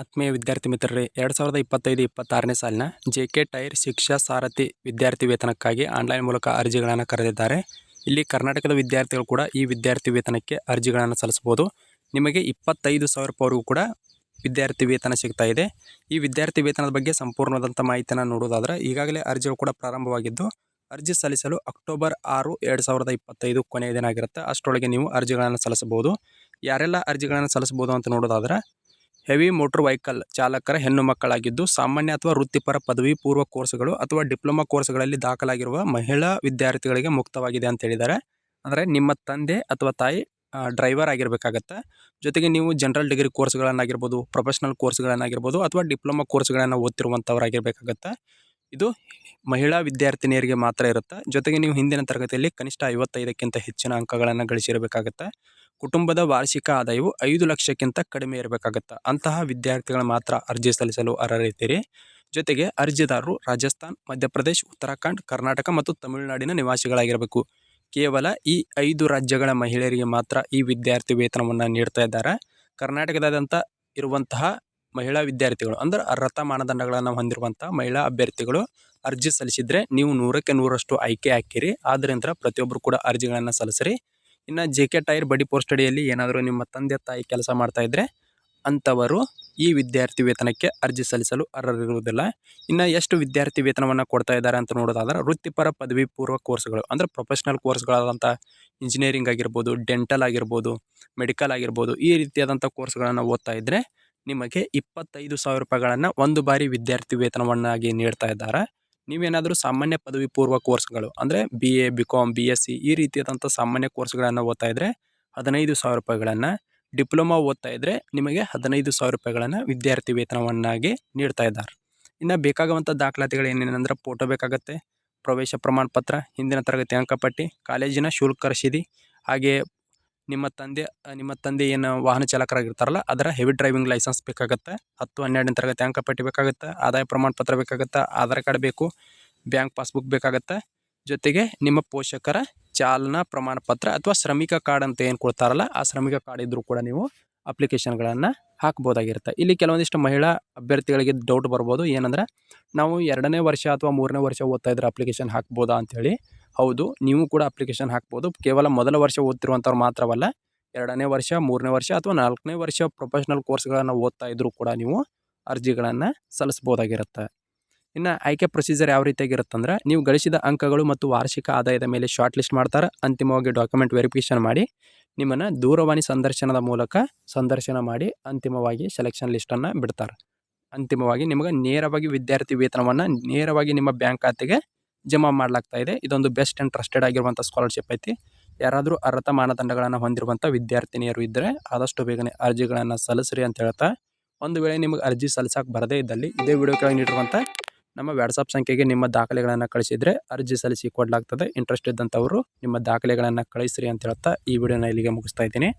ಆತ್ಮೀಯ ವಿದ್ಯಾರ್ಥಿ ಮಿತ್ರರೇ, ಎರಡು ಸಾವಿರದ ಇಪ್ಪತ್ತೈದು ಇಪ್ಪತ್ತಾರನೇ ಸಾಲಿನ J K tyre Shiksha Sarathi ವಿದ್ಯಾರ್ಥಿ ವೇತನಕ್ಕಾಗಿ ಆನ್ಲೈನ್ ಮೂಲಕ ಅರ್ಜಿಗಳನ್ನು ಕರೆದಿದ್ದಾರೆ. ಇಲ್ಲಿ ಕರ್ನಾಟಕದ ವಿದ್ಯಾರ್ಥಿಗಳು ಕೂಡ ಈ ವಿದ್ಯಾರ್ಥಿ ವೇತನಕ್ಕೆ ಅರ್ಜಿಗಳನ್ನು ಸಲ್ಲಿಸಬಹುದು. ನಿಮಗೆ ಇಪ್ಪತ್ತೈದು ಸಾವಿರ ಕೂಡ ವಿದ್ಯಾರ್ಥಿ ವೇತನ ಸಿಗ್ತಾ ಇದೆ. ಈ ವಿದ್ಯಾರ್ಥಿ ವೇತನದ ಬಗ್ಗೆ ಸಂಪೂರ್ಣವಾದಂಥ ಮಾಹಿತಿಯನ್ನು ನೋಡೋದಾದರೆ, ಈಗಾಗಲೇ ಅರ್ಜಿಗಳು ಕೂಡ ಪ್ರಾರಂಭವಾಗಿದ್ದು, ಅರ್ಜಿ ಸಲ್ಲಿಸಲು ಅಕ್ಟೋಬರ್ ಆರು ಎರಡು ಸಾವಿರದ ಇಪ್ಪತ್ತೈದು ಕೊನೆಯ ದಿನ ಆಗಿರುತ್ತೆ. ಅಷ್ಟರೊಳಗೆ ನೀವು ಅರ್ಜಿಗಳನ್ನು ಸಲ್ಲಿಸಬಹುದು. ಯಾರೆಲ್ಲ ಅರ್ಜಿಗಳನ್ನು ಸಲ್ಲಿಸಬಹುದು ಅಂತ ನೋಡೋದಾದ್ರೆ ಹೆವಿ ಮೋಟರ್ ವೆಹಿಕಲ್ ಚಾಲಕರ ಹೆಣ್ಣು ಮಕ್ಕಳಾಗಿದ್ದು ಸಾಮಾನ್ಯ ಅಥವಾ ವೃತ್ತಿಪರ ಪದವಿ, ಪೂರ್ವ ಕೋರ್ಸ್ಗಳು ಅಥವಾ ಡಿಪ್ಲೊಮಾ ಕೋರ್ಸ್ಗಳಲ್ಲಿ ದಾಖಲಾಗಿರುವ ಮಹಿಳಾ ವಿದ್ಯಾರ್ಥಿಗಳಿಗೆ ಮುಕ್ತವಾಗಿದೆ ಅಂತ ಹೇಳಿದ್ದಾರೆ. ಅಂದರೆ ನಿಮ್ಮ ತಂದೆ ಅಥವಾ ತಾಯಿ ಡ್ರೈವರ್ ಆಗಿರಬೇಕಾಗತ್ತೆ. ಜೊತೆಗೆ ನೀವು ಜನರಲ್ ಡಿಗ್ರಿ ಕೋರ್ಸ್ಗಳನ್ನಾಗಿರ್ಬೋದು ಪ್ರೊಫೆಷ್ನಲ್ ಕೋರ್ಸ್ಗಳನ್ನಾಗಿರ್ಬೋದು ಅಥವಾ ಡಿಪ್ಲೊಮಾ ಕೋರ್ಸ್ಗಳನ್ನು ಓದ್ತಿರುವಂಥವ್ರಾಗಿರ್ಬೇಕಾಗತ್ತೆ. ಇದು ಮಹಿಳಾ ವಿದ್ಯಾರ್ಥಿನಿಯರಿಗೆ ಮಾತ್ರ ಇರುತ್ತೆ. ಜೊತೆಗೆ ನೀವು ಹಿಂದಿನ ತರಗತಿಯಲ್ಲಿ ಕನಿಷ್ಠ ಐವತ್ತೈದಕ್ಕಿಂತ ಹೆಚ್ಚಿನ ಅಂಕಗಳನ್ನು ಗಳಿಸಿರಬೇಕಾಗತ್ತೆ. ಕುಟುಂಬದ ವಾರ್ಷಿಕ ಆದಾಯವು ಐದು ಲಕ್ಷಕ್ಕಿಂತ ಕಡಿಮೆ ಇರಬೇಕಾಗತ್ತೆ? ಅಂತಹ ವಿದ್ಯಾರ್ಥಿಗಳು ಮಾತ್ರ ಅರ್ಜಿ ಸಲ್ಲಿಸಲು ಅರ್ಹರಿದ್ದೀರಿ. ಜೊತೆಗೆ ಅರ್ಜಿದಾರರು ರಾಜಸ್ಥಾನ್, ಮಧ್ಯಪ್ರದೇಶ್, ಉತ್ತರಾಖಂಡ್, ಕರ್ನಾಟಕ ಮತ್ತು ತಮಿಳುನಾಡಿನ ನಿವಾಸಿಗಳಾಗಿರಬೇಕು. ಕೇವಲ ಈ ಐದು ರಾಜ್ಯಗಳ ಮಹಿಳೆಯರಿಗೆ ಮಾತ್ರ ಈ ವಿದ್ಯಾರ್ಥಿ ವೇತನವನ್ನು ನೀಡ್ತಾ ಇದ್ದಾರೆ. ಕರ್ನಾಟಕದಾದ್ಯಂತ ಇರುವಂತಹ ಮಹಿಳಾ ವಿದ್ಯಾರ್ಥಿಗಳು ಅಂದ್ರೆ ಅರ್ಹತಾ ಮಾನದಂಡಗಳನ್ನು ಹೊಂದಿರುವಂಥ ಮಹಿಳಾ ಅಭ್ಯರ್ಥಿಗಳು ಅರ್ಜಿ ಸಲ್ಲಿಸಿದರೆ ನೀವು ನೂರಕ್ಕೆ ನೂರಷ್ಟು ಆಯ್ಕೆ ಹಾಕಿರಿ. ಆದ್ದರಿಂದ ಪ್ರತಿಯೊಬ್ಬರು ಕೂಡ ಅರ್ಜಿಗಳನ್ನು ಸಲ್ಲಿಸಿರಿ. ಇನ್ನು ಜೆ ಕೆ ಟೈರ್ ಬಡಿ ಪೋಸ್ಟ್ ಅಡಿಯಲ್ಲಿ ಏನಾದರೂ ನಿಮ್ಮ ತಂದೆ ತಾಯಿ ಕೆಲಸ ಮಾಡ್ತಾ ಇದ್ದರೆ ಅಂಥವರು ಈ ವಿದ್ಯಾರ್ಥಿ ವೇತನಕ್ಕೆ ಅರ್ಜಿ ಸಲ್ಲಿಸಲು ಅರ್ಹರಿರುವುದಿಲ್ಲ. ಇನ್ನು ಎಷ್ಟು ವಿದ್ಯಾರ್ಥಿ ವೇತನವನ್ನು ಕೊಡ್ತಾ ಇದ್ದಾರೆ ಅಂತ ನೋಡೋದಾದ್ರೆ ವೃತ್ತಿಪರ ಪದವಿ ಪೂರ್ವ ಕೋರ್ಸ್ಗಳು, ಅಂದರೆ ಪ್ರೊಫೆಷ್ನಲ್ ಕೋರ್ಸ್ಗಳಾದಂಥ ಇಂಜಿನಿಯರಿಂಗ್ ಆಗಿರ್ಬೋದು ಡೆಂಟಲ್ ಆಗಿರ್ಬೋದು ಮೆಡಿಕಲ್ ಆಗಿರ್ಬೋದು, ಈ ರೀತಿಯಾದಂಥ ಕೋರ್ಸ್ಗಳನ್ನು ಓದ್ತಾ ಇದ್ದರೆ ನಿಮಗೆ ಇಪ್ಪತ್ತೈದು ಸಾವಿರ ರೂಪಾಯಿಗಳನ್ನು ಒಂದು ಬಾರಿ ವಿದ್ಯಾರ್ಥಿ ವೇತನವನ್ನಾಗಿ ನೀಡ್ತಾ ಇದ್ದಾರೆ. ನೀವೇನಾದರೂ ಸಾಮಾನ್ಯ ಪದವಿ ಪೂರ್ವ ಕೋರ್ಸ್ಗಳು, ಅಂದರೆ B A B com B S C ಈ ರೀತಿಯಾದಂಥ ಸಾಮಾನ್ಯ ಕೋರ್ಸ್ಗಳನ್ನು ಓದ್ತಾ ಇದ್ದರೆ ಹದಿನೈದು ಸಾವಿರ ರೂಪಾಯಿಗಳನ್ನು ಡಿಪ್ಲೊಮಾ ಓದ್ತಾ ಇದ್ದರೆ ನಿಮಗೆ ಹದಿನೈದು ಸಾವಿರ ರೂಪಾಯಿಗಳನ್ನು ವಿದ್ಯಾರ್ಥಿ ವೇತನವನ್ನಾಗಿ ನೀಡ್ತಾ ಇದ್ದಾರೆ. ಇನ್ನು ಬೇಕಾಗುವಂಥ ದಾಖಲಾತಿಗಳು ಏನೇನೆಂದ್ರೆ ಫೋಟೋ ಬೇಕಾಗುತ್ತೆ, ಪ್ರವೇಶ ಪ್ರಮಾಣ ಪತ್ರ ಹಿಂದಿನ ತರಗತಿ ಅಂಕಪಟ್ಟಿ, ಕಾಲೇಜಿನ ಶುಲ್ಕ ರಸೀದಿ ಹಾಗೆ ನಿಮ್ಮ ತಂದೆ ನಿಮ್ಮ ತಂದೆ ಏನು ವಾಹನ ಚಾಲಕರಾಗಿರ್ತಾರಲ್ಲ, ಅದರ ಹೆವಿ ಡ್ರೈವಿಂಗ್ ಲೈಸೆನ್ಸ್ ಬೇಕಾಗುತ್ತೆ, ಹತ್ತು, ಹನ್ನೆರಡನೇ ತರಗತಿ ಅಂಕಪಟ್ಟಿ ಬೇಕಾಗುತ್ತೆ, ಆದಾಯ ಪ್ರಮಾಣ ಪತ್ರ ಬೇಕಾಗುತ್ತೆ, ಆಧಾರ್ ಕಾರ್ಡ್ ಬೇಕು, ಬ್ಯಾಂಕ್ ಪಾಸ್ಬುಕ್ ಬೇಕಾಗುತ್ತೆ. ಜೊತೆಗೆ ನಿಮ್ಮ ಪೋಷಕರ ಚಾಲನಾ ಪ್ರಮಾಣ ಪತ್ರ ಅಥವಾ ಶ್ರಮಿಕ ಕಾರ್ಡ್ ಅಂತ ಏನು ಕೊಡ್ತಾರಲ್ಲ, ಆ ಶ್ರಮಿಕ ಕಾರ್ಡ್ ಇದ್ದರೂ ಕೂಡ ನೀವು ಅಪ್ಲಿಕೇಶನ್ಗಳನ್ನು ಹಾಕ್ಬೋದಾಗಿರುತ್ತೆ. ಇಲ್ಲಿ ಕೆಲವೊಂದಿಷ್ಟು ಮಹಿಳಾ ಅಭ್ಯರ್ಥಿಗಳಿಗೆ ಡೌಟ್ ಬರ್ಬೋದು. ಏನಂದ್ರೆ, ನಾವು ಎರಡನೇ ವರ್ಷ ಅಥವಾ ಮೂರನೇ ವರ್ಷ ಓದ್ತಾ ಇದ್ರೆ ಅಪ್ಲಿಕೇಶನ್ ಹಾಕ್ಬೋದಾ ಅಂಥೇಳಿ ಹೌದು, ನೀವು ಕೂಡ ಅಪ್ಲಿಕೇಶನ್ ಹಾಕ್ಬೋದು. ಕೇವಲ ಮೊದಲ ವರ್ಷ ಓದ್ತಿರುವಂಥವ್ರು ಮಾತ್ರವಲ್ಲ, ಎರಡನೇ ವರ್ಷ, ಮೂರನೇ ವರ್ಷ ಅಥವಾ ನಾಲ್ಕನೇ ವರ್ಷ ಪ್ರೊಫೆಷ್ನಲ್ ಕೋರ್ಸ್ಗಳನ್ನು ಓದ್ತಾ ಇದ್ದರೂ ಕೂಡ ನೀವು ಅರ್ಜಿಗಳನ್ನು ಸಲ್ಲಿಸ್ಬೋದಾಗಿರುತ್ತೆ ಇನ್ನು ಆಯ್ಕೆ ಪ್ರೊಸೀಜರ್ ಯಾವ ರೀತಿಯಾಗಿರುತ್ತಂದ್ರೆ ನೀವು ಗಳಿಸಿದ ಅಂಕಗಳು ಮತ್ತು ವಾರ್ಷಿಕ ಆದಾಯದ ಮೇಲೆ ಶಾರ್ಟ್ ಲಿಸ್ಟ್ ಮಾಡ್ತಾರೆ, ಅಂತಿಮವಾಗಿ ಡಾಕ್ಯುಮೆಂಟ್ ವೆರಿಫಿಕೇಷನ್ ಮಾಡಿ, ನಿಮ್ಮನ್ನು ದೂರವಾಣಿ ಸಂದರ್ಶನದ ಮೂಲಕ ಸಂದರ್ಶನ ಮಾಡಿ, ಅಂತಿಮವಾಗಿ ಸೆಲೆಕ್ಷನ್ ಲಿಸ್ಟನ್ನು ಬಿಡ್ತಾರೆ. ಅಂತಿಮವಾಗಿ ನಿಮಗೆ ನೇರವಾಗಿ ವಿದ್ಯಾರ್ಥಿ ವೇತನವನ್ನು ನೇರವಾಗಿ ನಿಮ್ಮ ಬ್ಯಾಂಕ್ ಖಾತೆಗೆ ಜಮಾ ಮಾಡಲಾಗ್ತಾ ಇದೆ. ಇದೊಂದು ಬೆಸ್ಟ್ ಆ್ಯಂಡ್ ಟ್ರಸ್ಟೆಡ್ ಆಗಿರುವಂಥ ಸ್ಕಾಲರ್ಶಿಪ್ ಐತಿ. ಯಾರಾದರೂ ಅರ್ಹತಾ ಮಾನದಂಡಗಳನ್ನು ಹೊಂದಿರುವಂಥ ವಿದ್ಯಾರ್ಥಿನಿಯರು ಇದ್ದರೆ ಆದಷ್ಟು ಬೇಗನೆ ಅರ್ಜಿಗಳನ್ನು ಸಲ್ಲಿಸ್ರಿ ಅಂತ ಹೇಳ್ತಾ ಒಂದು ವೇಳೆ ನಿಮಗೆ ಅರ್ಜಿ ಸಲ್ಲಿಸೋಕೆ ಬರದೇ ಇದ್ದಲ್ಲಿ ಇದೇ ವಿಡಿಯೋ ಕೆಳಗೆ ನೀಡಿರುವಂಥ ನಮ್ಮ ವ್ಯಾಟ್ಸಪ್ ಸಂಖ್ಯೆಗೆ ನಿಮ್ಮ ದಾಖಲೆಗಳನ್ನು ಕಳಿಸಿದರೆ ಅರ್ಜಿ ಸಲ್ಲಿಸಿ ಕೊಡಲಾಗ್ತದೆ. ಇಂಟ್ರೆಸ್ಟ್ ಇದ್ದಂಥವರು ನಿಮ್ಮ ದಾಖಲೆಗಳನ್ನು ಕಳಿಸ್ರಿ ಅಂತ ಹೇಳ್ತಾ ಈ ವಿಡಿಯೋನ ಇಲ್ಲಿಗೆ ಮುಗಿಸ್ತಾ ಇದ್ದೀನಿ.